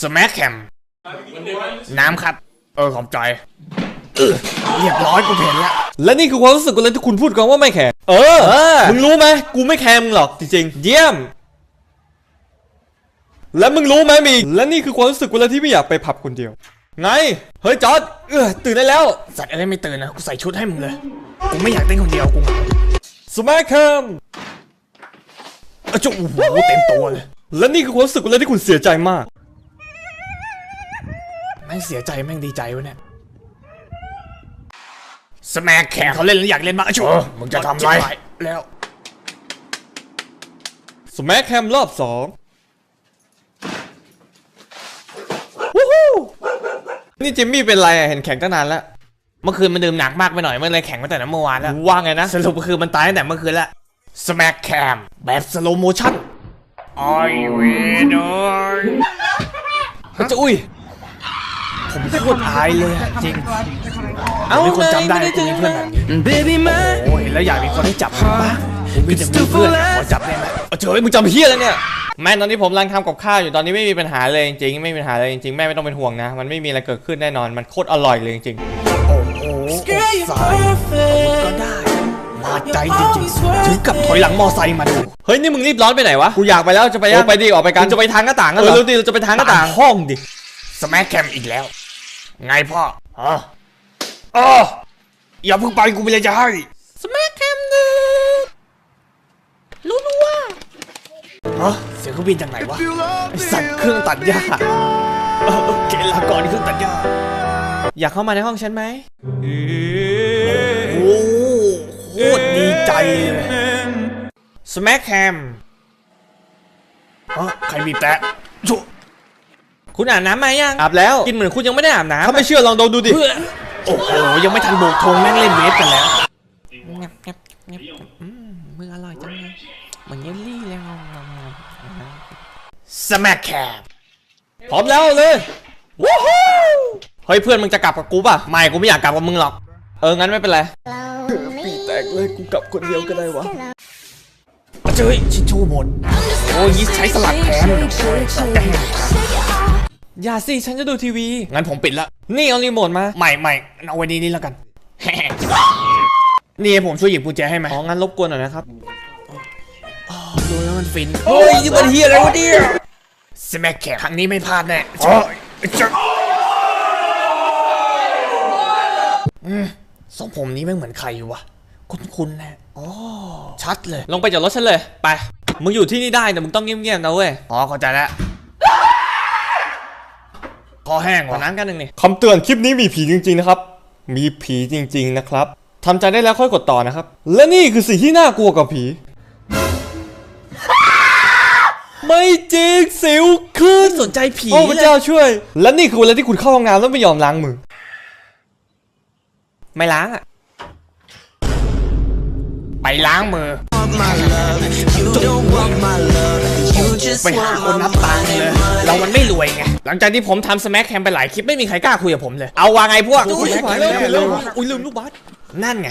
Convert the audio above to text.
สแมคแคมน้ำครับ เออขอบใจเออเรียบร้อยกูเห็นแล้ว และนี่คือความรู้สึกกูเลยที่คุณพูดกันว่าไม่แคร์เออเออมึงรู้ไหมกูไม่แคร์มึงหรอกจริงๆ เยี่ยม และมึงรู้ไหมมีอีกและนี่คือความรู้สึกกูเลยที่ไม่อยากไปผับคนเดียว ไง เฮ้ยจอร์ดเออตื่นได้แล้ว สัตว์อะไรไม่ตื่นนะ กูใส่ชุดให้มึงเลย กูไม่อยากเต้นคนเดียวกูเหงาสมัครคเออจุ๊โอ้โหเต็มตัวเลยำและนี่คือความรู้สึกกูเลยที่คุณเสียใจมากแม่ งเสียใจแม่งดีใจวะเนี่ยสแมคแคมเขาเล่นแล้วอยากเล่นมากอะจุ๊มึงจะทำไรแล้วสมัครแคมรอบสองวู้ฮู้นี่จิมมี่เป็นไรอะเห็นแข็งตั้งนานแล้ว เมื่อคืนมันดื่มหนักมากไปหน่อยมันเลยแข็งมาแต่เมื่อวานแล้วว่าไงนะ สรุปก็คือมันตายตั้งแต่เมื่อคืนแล้วสแมคแคมแบบสโลโมชั่นไอเวนอยจะอุ้ย ผมโคตรอายเลยอะจริงเอ้ามีคนจำได้ไม่ได้กูมีเพื่อนแบบนี้ Baby, my โอ้ยแล้วอยากมีคนให้จับบ้างผมมีแต่มีเพื่อนขอจับได้ไหมเอาเจอมึงจำเฮียแล้วเนี่ย แม่ตอนนี้ผมกำลังทำกับข้าวอยู่ตอนนี้ไม่มีปัญหาเลยจริงๆไม่มีปัญหาเลยจริงๆแม่ไม่ต้องเป็นห่วงนะ มันไม่มีอะไรเกิดขึ้นแน่นอนมันโคตรอร่อยเลยจริงโอ้โห girl, you're สายก็ perfect. ได้มาใจจริงๆถึงกับถอยหลังมอไซค์มาดู ๆเฮ้ยนี่มึงรีบร้อนไปไหนวะกูอยากไปแล้วจะไปยังไปดิออกไปกันจะไปทางหน้าต่างกันเหรอเร็วดิเราจะไปทางหน้าต่างห้องดิ สแมคแคมอีกแล้ว ไงพ่อฮะเอออย่าเพิ่งไปกูไม่เลยจะให้สมัครแคมหนึ่งรู้รู้ว่าฮะเสียงเครื่องบินจากไหนวะไอสัตว์เครื่องตัดหญ้าเออโอเคลาก่อนเครื่องตัดหญ้าอยากเข้ามาในห้องฉันไหมโอ้โหโคตรดีใจเลยสมัครแคมฮะใครบีบแต่จุ คุณอาบน้ำมายังอาบแล้ว กินเหมือนคุณยังไม่ได้อาบน้ำถ้าไม่เชื่อลองดูดูดิเพื่อโอ้โหยังไม่ทันโบกธงแม่งเล่นเวฟกันแล้วงับงับงับอืมมืออร่อยจังเลยเหมือนเยลลี่เลยงงงงสแมคแคมพร้อมแล้วเลยวู้ฮู้เฮ้ยเพื่อนมึงจะกลับกับกูป่ะไม่กูไม่อยากกลับกับมึงหรอก เอองั้นไม่เป็นไรปีแตกเลยกูกลับคนเดียวก็ได้วะเจ้ยชิชชูหมดโอ้ยใช้สลักแขนเลยโอ้ยสัตว์แดง อย่าสิฉันจะดูทีวี งั้นผมปิดละ นี่เอารีโมทมาไม่ไม่เอาไว้นี่นี่แล้วกัน นี่ผมช่วยหยิบกุญแจให้ไหมอ๋อ งั้นรบกวนหน่อยนะครับดูแล้วมันฟินเฮ้ยนี่มันเฮียอะไรวะเนี่ยสแมคแคมครั้งนี้ไม่พลาดแน่ใช่จะอืมทรงผมนี้ไม่งเหมือนใครวะคุ้นๆแน่อ๋อชัดเลย ลงไปจากรถฉันเลย ไป มึงอยู่ที่นี่ได้แต่มึงต้องเงียบๆนะเว้ย อ๋อเข้าใจแล้ว คอแห้งขอวะน้ำกันหนึ่งนี่คำเตือนคลิปนี้มีผีจริงๆนะครับ มีผีจริง ๆนะครับทำใจได้แล้วค่อยกดต่อนะครับ และนี่คือสิ่งที่น่ากลัวกับผี ไม่จริงสิวขึ้นสนใจผีโอ้พระเจ้าช่วย และนี่คือเวลาที่คุณเข้าห้องน้ำแล้วไม่ยอมล้างมือ ไม่ล้างอะ ไปล้างมือ My love, you don't want my love. You just ไปหา want คน my นับตังค์เลยเรามันไม่รวยไง หลังจากที่ผมทำสแมคแคมไปหลายคลิปไม่มีใครกล้าคุยกับผมเลย เอาวางไงพวกอุ้ยสแมคแคมเร็วแน่เร็เลวยว่ะอุ้ยลืมลูกบาสนั่นไง